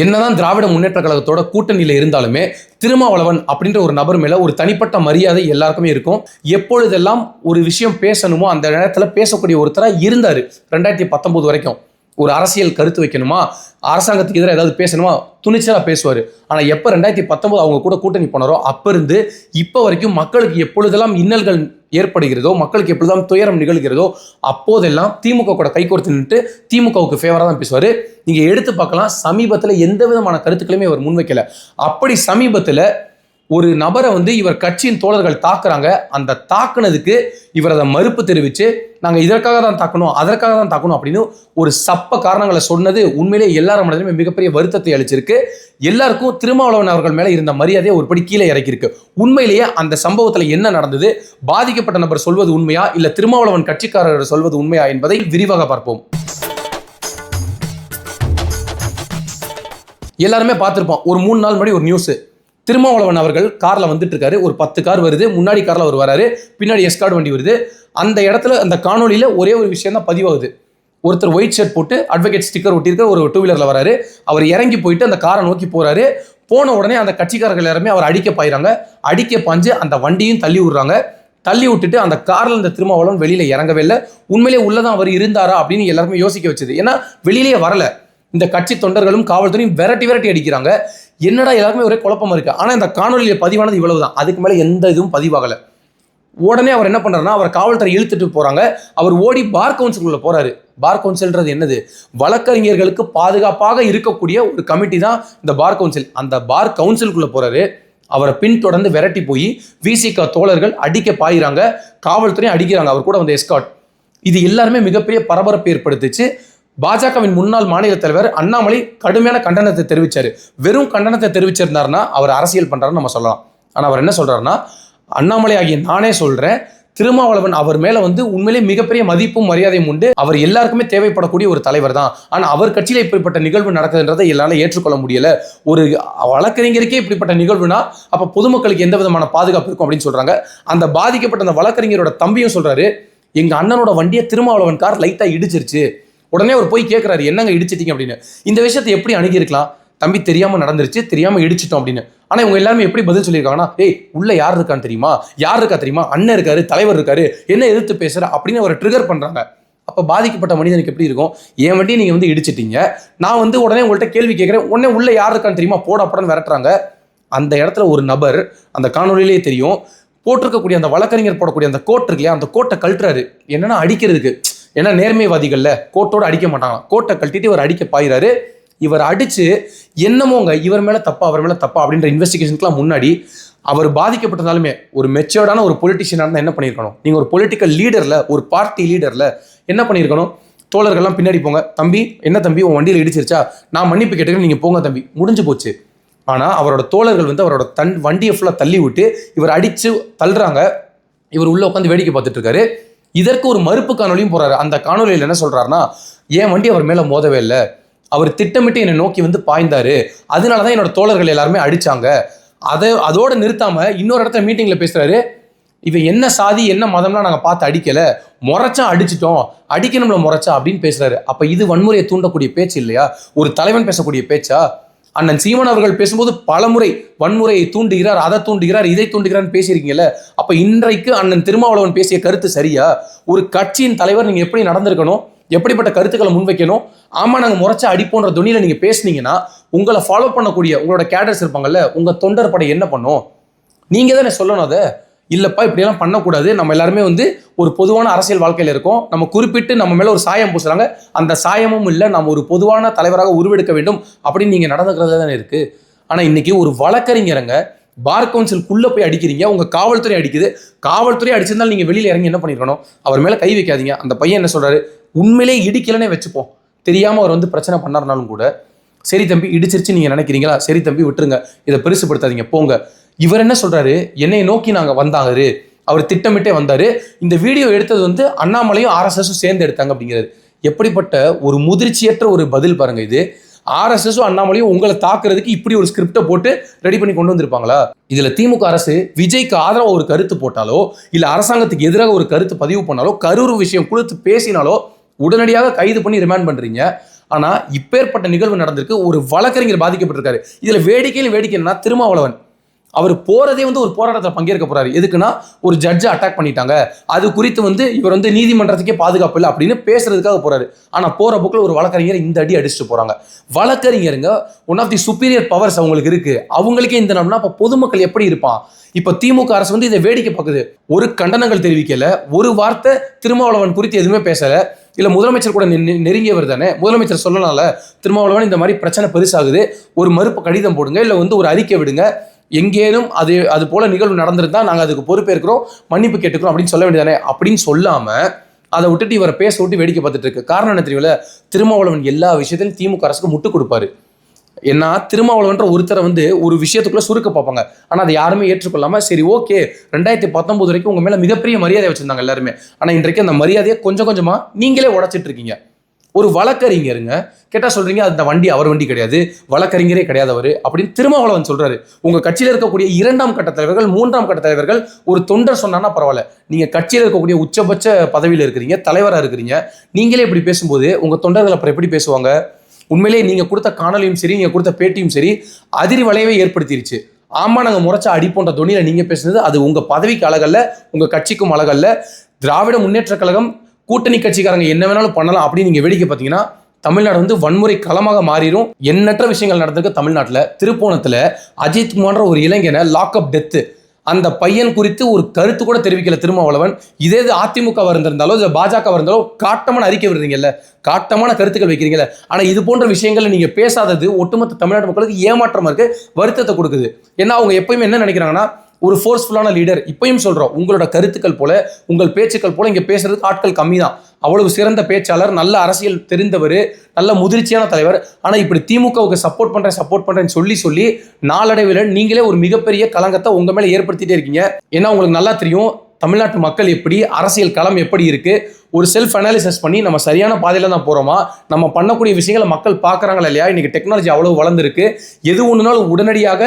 என்னதான் திராவிட முன்னேற்ற கழகத்தோட கூட்டணியில் இருந்தாலுமே திருமாவளவன் அப்படின்ற ஒரு நபர் மேல ஒரு தனிப்பட்ட மரியாதை எல்லாருக்குமே இருக்கும். எப்பொழுதெல்லாம் ஒரு விஷயம் பேசணுமோ அந்த நேரத்தில் பேசக்கூடிய ஒருத்தராக இருந்தார். ரெண்டாயிரத்தி பத்தொன்பது வரைக்கும். ஒரு அரசியல் கருத்து வைக்கணுமா? அரசாங்கத்துக்கு எதிராக ஏதாவது பேசணுமா? துணிச்சலாக பேசுவார். ஆனால் எப்போ ரெண்டாயிரத்தி பத்தொம்போது அவங்க கூட கூட்டணி போனாரோ அப்போ இருந்து இப்போ வரைக்கும் மக்களுக்கு எப்பொழுதெல்லாம் இன்னல்கள் ஏற்படுகிறதோ மக்களுக்கு எப்பொழுதெல்லாம் துயரம் நிகழ்கிறதோ அப்போதெல்லாம் திமுக கூட கைகோர்த்து நின்று திமுகவுக்கு ஃபேவராக தான் பேசுவார். நீங்கள் எடுத்து பார்க்கலாம் சமீபத்தில் எந்த விதமான கருத்துக்களுமே அவர் முன்வைக்கல. அப்படி சமீபத்தில் ஒரு நபரை வந்து இவர் கட்சியின் தோழர்கள் தாக்குறாங்க. அந்த தாக்குனதுக்கு இவர் அதை மறுப்பு தெரிவித்து நாங்கள் இதற்காக தான் தாக்கணும் அதற்காக தான் தாக்கணும் அப்படின்னு ஒரு சப்ப காரணங்களை சொன்னது உண்மையிலே எல்லாரும் மனதிலுமே மிகப்பெரிய வருத்தத்தை அளிச்சிருக்கு. எல்லாருக்கும் திருமாவளவன் அவர்கள் மேலே இருந்த மரியாதையை ஒருபடி கீழே இறக்கியிருக்கு. உண்மையிலேயே அந்த சம்பவத்தில் என்ன நடந்தது? பாதிக்கப்பட்ட நபர் சொல்வது உண்மையா? இல்லை திருமாவளவன் கட்சிக்காரர் சொல்வது உண்மையா என்பதை விரிவாக பார்ப்போம். எல்லாருமே பார்த்துருப்போம். ஒரு மூணு நாள் முன்னாடி ஒரு நியூஸ் திருமாவளவன் அவர்கள் காரில் வந்துட்டு இருக்காரு ஒரு பத்து கார் வருது. முன்னாடி காரில் அவர் வராரு. பின்னாடி எஸ்கார்டு வண்டி வருது. அந்த இடத்துல அந்த காணொலியில் ஒரே ஒரு விஷயம் தான் பதிவாகுது. ஒருத்தர் ஒயிட் ஷர்ட் போட்டு அட்வொகேட் ஸ்டிக்கர் ஒட்டியிருக்க ஒரு டூ வீலரில் வராரு. அவர் இறங்கி போயிட்டு அந்த காரை நோக்கி போகிறாரு போன உடனே அந்த கட்சிக்காரர்கள் எல்லாருமே அவர் அடிக்க பாயிறாங்க. அடிக்க பாஞ்சு அந்த வண்டியும் தள்ளி விடுறாங்க. தள்ளி விட்டுட்டு அந்த காரில் இந்த திருமாவளவன் வெளியில் இறங்கவே இல்லை. உண்மையிலே உள்ளதான் அவர் இருந்தாரா அப்படின்னு எல்லாருமே யோசிக்க வச்சது. ஏன்னா வெளியிலேயே வரல. இந்த கட்சி தொண்டர்களும் காவல்துறையும் விரட்டி விரட்டி அடிக்கிறாங்க. என்னடா எல்லாருமே ஒரே குழப்பம் இருக்கு? ஆனால் இந்த காணொலியில் பதிவானது இவ்வளவுதான். அதுக்கு மேலே எந்த இதுவும் பதிவாகலை. உடனே அவர் என்ன பண்ணுறாருன்னா அவர் காவல்துறை இழுத்துட்டு போகிறாங்க அவர் ஓடி பார் கவுன்சிலுக்குள்ளே போகிறாரு பார் கவுன்சில்ன்றது என்னது? வழக்கறிஞர்களுக்கு பாதுகாப்பாக இருக்கக்கூடிய ஒரு கமிட்டி தான் இந்த பார் கவுன்சில். அந்த பார் கவுன்சிலுக்குள்ளே போகிறாரு அவரை பின்தொடர்ந்து விரட்டி போய் விசிக தோழர்கள் அடிக்க பாயிறாங்க. காவல்துறையும் அடிக்கிறாங்க. அவர் கூட வந்த எஸ்காட் இது எல்லாருமே மிகப்பெரிய பரபரப்பு ஏற்படுத்துச்சு. பாஜகவின் முன்னாள் மாநில தலைவர் அண்ணாமலை கடுமையான கண்டனத்தை தெரிவித்தார் வெறும் கண்டனத்தை தெரிவிச்சிருந்தாருன்னா அவர் அரசியல் பண்ணுறாருன்னு நம்ம சொல்லலாம். ஆனால் அவர் என்ன சொல்றாருன்னா அண்ணாமலை ஆகிய நானே சொல்றேன். திருமாவளவன் அவர் மேல வந்து உண்மையிலே மிகப்பெரிய மதிப்பும் மரியாதையும் உண்டு. அவர் எல்லாருக்குமே தேவைப்படக்கூடிய ஒரு தலைவர் தான். ஆனால் அவர் கட்சியில் இப்படிப்பட்ட நிகழ்வு நடக்குதுன்றதை என்னால் ஏற்றுக்கொள்ள முடியல. ஒரு வழக்கறிஞருக்கே இப்படிப்பட்ட நிகழ்வுனா அப்ப பொதுமக்களுக்கு எந்த விதமான பாதுகாப்பு இருக்கும்? அப்படின்னு சொல்றாங்க. அந்த பாதிக்கப்பட்ட அந்த வழக்கறிஞரோட தம்பியும் சொல்றாரு எங்க அண்ணனோட வண்டியை திருமாவளவன் கார் லைட்டா இடிச்சிருச்சு. உடனே அவர் போய் கேட்குறாரு என்னங்க இடிச்சிட்டிங்க? அப்படின்னு. இந்த விஷயத்தை எப்படி அணுகியிருக்கலாம்? தம்பி தெரியாமல் நடந்துருச்சு தெரியாமல் இடிச்சிட்டோம் அப்படின்னு. ஆனால் இவங்க எல்லாருமே எப்படி பதில் சொல்லியிருக்காங்கன்னா ஏய் உள்ளே யார் இருக்கான்னு தெரியுமா? யார் இருக்கா தெரியுமா? அண்ணன் இருக்காரு தலைவர் இருக்காரு என்ன எதிர்த்து பேசுகிற அப்படின்னு அவரை ட்ரிகர் பண்ணுறாங்க அப்போ பாதிக்கப்பட்ட மனிதனுக்கு எப்படி இருக்கும்? என் வண்டியை நீங்கள் வந்து இடிச்சிட்டீங்க? நான் வந்து உடனே உங்கள்கிட்ட கேள்வி கேட்குறேன் உடனே உள்ளே யார் இருக்கான்னு தெரியுமா? போட படன்னு விரட்டுறாங்க. அந்த இடத்துல ஒரு நபர் அந்த காணொலியிலே தெரியும் போட்டிருக்கக்கூடிய அந்த வழக்கறிஞர் போடக்கூடிய அந்த கோட் இருக்கு இல்லையா அந்த கோட்டை கழட்டுறாரு. என்னன்னா அடிக்கிறதுக்கு. ஏன்னா நேர்மைவாதிகள்ல கோட்டோட அடிக்க மாட்டாங்க கோட்டை கழட்டிட்டு இவர் அடிக்க பாயிறாரு. இவர் அடிச்சு என்னமோங்க இவர் மேல தப்பா அவர் மேல தப்பா அப்படின்ற இன்வெஸ்டிகேஷனுக்குலாம் முன்னாடி அவர் பாதிக்கப்பட்டதாலுமே ஒரு மெச்சோர்டான ஒரு பொலிட்டிஷியனாக இருந்தால் என்ன பண்ணியிருக்கணும்? நீங்கள் ஒரு பொலிட்டிக்கல் லீடரில் ஒரு பார்ட்டி லீடரில் என்ன பண்ணியிருக்கணும்? தோழர்கள்லாம் பின்னாடி போங்க. தம்பி என்ன தம்பி உன் வண்டியில் இடிச்சிருச்சா? நான் மன்னிப்பு கேட்டுக்கிறேன் நீங்கள் போங்க தம்பி. முடிஞ்சு போச்சு. ஆனால் அவரோட தோழர்கள் வந்து அவரோட தன் வண்டியை ஃபுல்லாக தள்ளி விட்டு இவர் அடித்து தள்ளுறாங்க. இவர் உள்ள உட்காந்து வேடிக்கை பார்த்துட்டு இருக்காரு. இதற்கு ஒரு மறுப்பு காணொலியும் போறாரு. அந்த காணொலியில் என்ன சொல்றாருன்னா என் வண்டி அவர் மேலே மோதவே இல்லை? அவர் திட்டமிட்டு என்னை நோக்கி வந்து பாய்ந்தாரு. அதனால தான் என்னோட தோழர்கள் எல்லாருமே அடிச்சாங்க. அதை அதோட நிறுத்தாம இன்னொரு இடத்துல மீட்டிங்ல பேசுறாரு. இவன் என்ன சாதி என்ன மதம்லாம் நாங்கள் பார்த்து அடிக்கல. முறைச்சா அடிச்சிட்டோம். அடிக்கணும்ல முறைச்சா? அப்படின்னு பேசுறாரு. அப்ப இது வன்முறையை தூண்டக்கூடிய பேச்சு இல்லையா? ஒரு தலைவன் பேசக்கூடிய பேச்சா? அண்ணன் சீமன் அவர்கள் பேசும்போது பலமுறை வன்முறையை தூண்டுகிறார் அதை தூண்டுகிறார் இதை தூண்டுகிறான்னு பேசியிருக்கீங்கல்ல? அப்ப இன்றைக்கு அண்ணன் திருமாவளவன் பேசிய கருத்து சரியா? ஒரு கட்சியின் தலைவர் நீங்க எப்படி நடந்திருக்கணும்? எப்படிப்பட்ட கருத்துக்களை முன்வைக்கணும்? ஆமா நாங்க முறைச்சா அடிப்போன்ற துணியில நீங்க பேசுனீங்கன்னா உங்களை ஃபாலோ பண்ணக்கூடிய உங்களோட கேடர்ஸ் இருப்பாங்கல்ல உங்க தொண்டர் படை என்ன பண்ணும்? நீங்க தானே சொல்லணும் அதை? இல்லைப்பா இப்படியெல்லாம் பண்ணக்கூடாது. நம்ம எல்லாருமே வந்து ஒரு பொதுவான அரசியல் வாழ்க்கையில் இருக்கோம். நம்ம குறிப்பிட்டு நம்ம மேலே ஒரு சாயம் பூசுகிறாங்க அந்த சாயமும் இல்லை நம்ம ஒரு பொதுவான தலைவராக உருவெடுக்க வேண்டும் அப்படின்னு நீங்கள் நடந்துக்கிறது தானே இருக்குது ஆனால் இன்னைக்கு ஒரு வழக்கறிஞரங்க பார் கவுன்சிலுக்குள்ள போய் அடிக்கிறீங்க. உங்கள் காவல்துறை அடிக்குது. காவல்துறை அடிச்சிருந்தாலும் நீங்கள் வெளியில் இறங்கி என்ன பண்ணிருக்கணும்? அவர் மேலே கை வைக்காதீங்க. அந்த பையன் என்ன சொல்கிறாரு உண்மையிலே இடிக்கலனே வச்சுப்போம். தெரியாமல் அவர் வந்து பிரச்சனை பண்ணாருனாலும் கூட சரி தம்பி இடிச்சிருச்சு நீங்கள் நினைக்கிறீங்களா? சரி தம்பி விட்டுருங்க. இதை பெருசுப்படுத்தாதீங்க போங்க. இவர் என்ன சொல்றாரு? என்னை நோக்கி நாங்க வந்தாரு. அவர் திட்டமிட்டே வந்தாரு. இந்த வீடியோ எடுத்தது வந்து அண்ணாமலையும் ஆர்எஸ்எஸும் சேர்ந்து எடுத்தாங்க அப்படிங்கிறது எப்படிப்பட்ட ஒரு முதிர்ச்சியற்ற ஒரு பதில் பாருங்க இது. ஆர்எஸ்எஸும் அண்ணாமலையும் உங்களை தாக்குறதுக்கு இப்படி ஒரு ஸ்கிரிப்டை போட்டு ரெடி பண்ணி கொண்டு வந்திருப்பாங்களா? இதுல திமுக அரசு விஜய்க்கு ஆதரவாக ஒரு கருத்து போட்டாலோ இல்ல அரசாங்கத்துக்கு எதிராக ஒரு கருத்து பதிவு பண்ணாலோ கரூர் விஷயம் கொடுத்து பேசினாலோ உடனடியாக கைது பண்ணி ரிமாண்ட் பண்றீங்க. ஆனா இப்பேற்பட்ட நிகழ்வு நடந்திருக்கு. ஒரு வழக்கறிஞர் பாதிக்கப்பட்டிருக்காரு. இதுல வேடிக்கையில் வேடிக்கை என்னன்னா திருமாவளவன். அவர் போகிறதே வந்து ஒரு போராட்டத்தில் பங்கேற்க போறாரு. எதுக்குன்னா ஒரு ஜட்ஜை அட்டாக் பண்ணிட்டாங்க. அது குறித்து வந்து இவர் வந்து நீதிமன்றத்துக்கே பாதுகாப்பு இல்லை அப்படின்னு பேசுறதுக்காக போறாரு. ஆனால் போற போக்கில் ஒரு வழக்கறிஞர் இந்த அடி அடிச்சுட்டு போறாங்க. வழக்கறிஞருங்க one of the superior powers அவங்களுக்கு இருக்கு. அவங்களுக்கே இந்த நம்னா இப்போ பொதுமக்கள் எப்படி இருப்பான்? இப்போ திமுக அரசு வந்து இதை வேடிக்கை பார்க்குது. ஒரு கண்டனங்கள் தெரிவிக்கல. ஒரு வார்த்தை திருமாவளவன் குறித்து எதுவுமே பேசலை. இல்லை முதலமைச்சர் கூட நெ- நெருங்கியவர் தானே? முதலமைச்சர் சொல்லலாம்ல திருமாவளவன் இந்த மாதிரி பிரச்சனை பெருசாகுது. ஒரு மறுப்பு கடிதம் போடுங்க. இல்லை வந்து ஒரு அறிக்கை விடுங்க. எங்கேனும் அது அது போல நிகழ்வு நடந்திருந்தா நாங்கள் அதுக்கு பொறுப்பேற்கிறோம் மன்னிப்பு கேட்டுக்கிறோம் அப்படின்னு சொல்ல வேண்டியதானே? அப்படின்னு சொல்லாமல் அதை விட்டுட்டு இவரை பேச விட்டு வேடிக்கை பார்த்துட்டு இருக்கு. காரணம் என்ன தெரியல திருமாவளவன் எல்லா விஷயத்திலும் திமுக அரசுக்கு முட்டு கொடுப்பாரு. ஏன்னா திருமாவளவன்ற ஒருத்தரை வந்து ஒரு விஷயத்துக்குள்ள சுருக்க பார்ப்பாங்க. ஆனால் அதை யாருமே ஏற்றுக்கொள்ளாம சரி ஓகே ரெண்டாயிரத்தி பத்தொன்பது வரைக்கும் உங்க மேல மிகப்பெரிய மரியாதை வச்சிருந்தாங்க எல்லாருமே. ஆனால் இன்றைக்கு அந்த மரியாதையை கொஞ்சம் கொஞ்சமா நீங்களே உடைச்சிட்டு இருக்கீங்க. ஒரு வழக்கறிஞருங்க. கேட்டால் சொல்றீங்க அந்த வண்டி அவர் வண்டி கிடையாது. வழக்கறிஞரே கிடையாது அவர். அப்படின்னு திருமாவளவன் சொல்றாரு. உங்க கட்சியில் இருக்கக்கூடிய இரண்டாம் கட்ட தலைவர்கள் மூன்றாம் கட்ட தலைவர்கள் ஒரு தொண்டர் சொன்னான்னா பரவாயில்ல. நீங்க கட்சியில் இருக்கக்கூடிய உச்சபட்ச பதவியில் இருக்கிறீங்க தலைவராக இருக்கிறீங்க. நீங்களே இப்படி பேசும்போது உங்க தொண்டர்கள் அப்புறம் எப்படி பேசுவாங்க? உண்மையிலேயே நீங்க கொடுத்த காணொலியும் சரி நீங்க கொடுத்த பேட்டியும் சரி அதிர் வளைவை ஏற்படுத்திருச்சு. ஆமா நாங்க முறைச்சா அடிப்போன்ற துணியில நீங்க பேசுனது அது உங்க பதவிக்கு அழகல்ல உங்க கட்சிக்கும் அழகல்ல. திராவிட முன்னேற்ற கழகம் கூட்டணி கட்சிக்காரங்க என்ன வேணாலும் பண்ணலாம் அப்படின்னு நீங்க வேடிக்கை பார்த்தீங்கன்னா தமிழ்நாடு வந்து வன்முறை களமாக மாறிடும். எண்ணற்ற விஷயங்கள் நடந்திருக்கு தமிழ்நாட்டில். திருப்போணத்தில் அஜித் குமார்ன்ற ஒரு இளைஞனை லாக்அப் டெத்து அந்த பையன் குறித்து ஒரு கருத்து கூட தெரிவிக்கல திருமாவளவன். இதே இது அதிமுக இருந்திருந்தாலோ இல்லை பாஜக இருந்தாலோ காட்டமான அறிக்கை விடுறீங்கல்ல. காட்டமான கருத்துக்கள் வைக்கிறீங்கல்ல. ஆனால் இது போன்ற விஷயங்களை நீங்கள் பேசாதது ஒட்டுமொத்த தமிழ்நாட்டு மக்களுக்கு ஏமாற்றமாக இருக்குது வருத்தத்தை கொடுக்குது. ஏன்னா அவங்க எப்பயுமே என்ன நினைக்கிறாங்கன்னா ஒரு ஃபோர்ஸ்ஃபுல்லான லீடர் இப்பயும் சொல்கிறோம் உங்களோட கருத்துக்கள் போல உங்கள் பேச்சுக்கள் போல இங்கே பேசுறதுக்கு ஆட்கள் கம்மி தான் அவ்வளவு சிறந்த பேச்சாளர் நல்ல அரசியல் தெரிந்தவர் நல்ல முதிர்ச்சியான தலைவர். ஆனால் இப்படி திமுகவுக்கு சப்போர்ட் பண்ணுறேன் சப்போர்ட் பண்ணுறேன்னு சொல்லி சொல்லி நாளடைவில் நீங்களே ஒரு மிகப்பெரிய கலங்கத்தை உங்கள் மேலே ஏற்படுத்திட்டே இருக்கீங்க. ஏன்னா உங்களுக்கு நல்லா தெரியும் தமிழ்நாட்டு மக்கள் எப்படி அரசியல் களம் எப்படி இருக்கு. ஒரு செல்ஃப் அனாலிசிஸ் பண்ணி நம்ம சரியான பாதையில் தான் போகிறோமா நம்ம பண்ணக்கூடிய விஷயங்களை மக்கள் பார்க்குறாங்களா இல்லையா? இன்னைக்கு டெக்னாலஜி அவ்வளோ வளர்ந்துருக்கு. எது ஒன்றுனாலும் உடனடியாக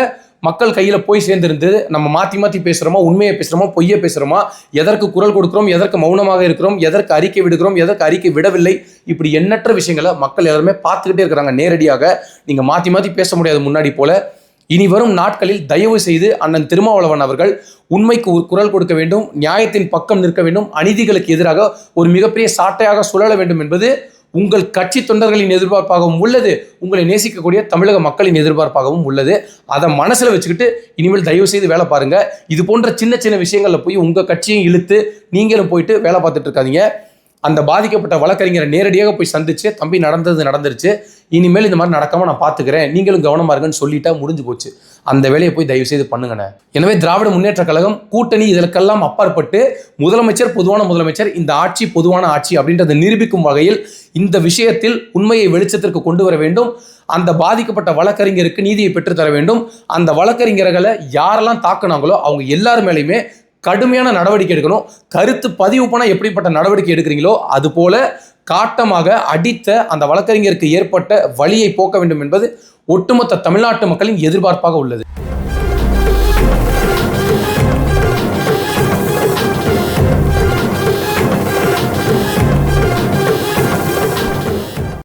மக்கள் கையில் போய் சேர்ந்திருந்து நம்ம மாற்றி மாற்றி பேசுகிறோமா உண்மையை பேசுகிறோமா பொய்யை பேசுகிறோமா எதற்கு குரல் கொடுக்குறோம் எதற்கு மௌனமாக இருக்கிறோம் எதற்கு அறிக்கை விடுகிறோம் எதற்கு அறிக்கை விடவில்லை இப்படி எண்ணற்ற விஷயங்களை மக்கள் எல்லாருமே பார்த்துக்கிட்டே இருக்கிறாங்க நேரடியாக. நீங்கள் மாற்றி மாற்றி பேச முடியாது முன்னாடி போல. இனி வரும் நாட்களில் தயவு செய்து அண்ணன் திருமாவளவன் அவர்கள் உண்மைக்கு ஒரு குரல் கொடுக்க வேண்டும் நியாயத்தின் பக்கம் நிற்க வேண்டும் அநீதிகளுக்கு எதிராக ஒரு மிகப்பெரிய சாட்டையாக சுழல வேண்டும் என்பது உங்கள் கட்சி தொண்டர்களின் எதிர்பார்ப்பாகவும் உள்ளது. உங்களை நேசிக்கக்கூடிய தமிழக மக்களின் எதிர்பார்ப்பாகவும் உள்ளது. அதை மனசில் வச்சுக்கிட்டு இனிமேல் தயவு செய்து வேலை பாருங்க. இது போன்ற சின்ன சின்ன விஷயங்களில் போய் உங்கள் கட்சியும் இழுத்து நீங்களும் போயிட்டு வேலை பார்த்துட்டு இருக்காதீங்க. அந்த பாதிக்கப்பட்ட வழக்கறிஞரை நேரடியாக போய் சந்திச்சு தம்பி நடந்தது நடந்துருச்சு. இனிமேல் இந்த மாதிரி நடக்காமல் நான் பார்த்துக்கிறேன். நீங்களும் கவனமாக இருங்கன்னு சொல்லிட்டா முடிஞ்சு போச்சு. அந்த வேலையை போய் தயவு செய்து பண்ணுங்கண்ணே. எனவே திராவிட முன்னேற்ற கழகம் கூட்டணி இதற்கெல்லாம் அப்பாற்பட்டு முதலமைச்சர் பொதுவான முதலமைச்சர் இந்த ஆட்சி பொதுவான ஆட்சி அப்படின்றத நிரூபிக்கும் வகையில் இந்த விஷயத்தில் உண்மையை வெளிச்சத்திற்கு கொண்டு வர வேண்டும். அந்த பாதிக்கப்பட்ட வழக்கறிஞருக்கு நீதியை பெற்றுத்தர வேண்டும். அந்த வழக்கறிஞர்களை யாரெல்லாம் தாக்குனாங்களோ அவங்க எல்லார் மேலேயுமே கடுமையான நடவடிக்கை எடுக்கணும். கருத்து பதிவு பண்ணால் எப்படிப்பட்ட நடவடிக்கை எடுக்கிறீங்களோ அது போல காட்டமாக அடித்த அந்த வழக்கறிஞருக்கு ஏற்பட்ட வழியை போக்க வேண்டும் என்பது ஒட்டுமொத்த தமிழ்நாட்டு மக்களின் எதிர்பார்ப்பாக உள்ளது.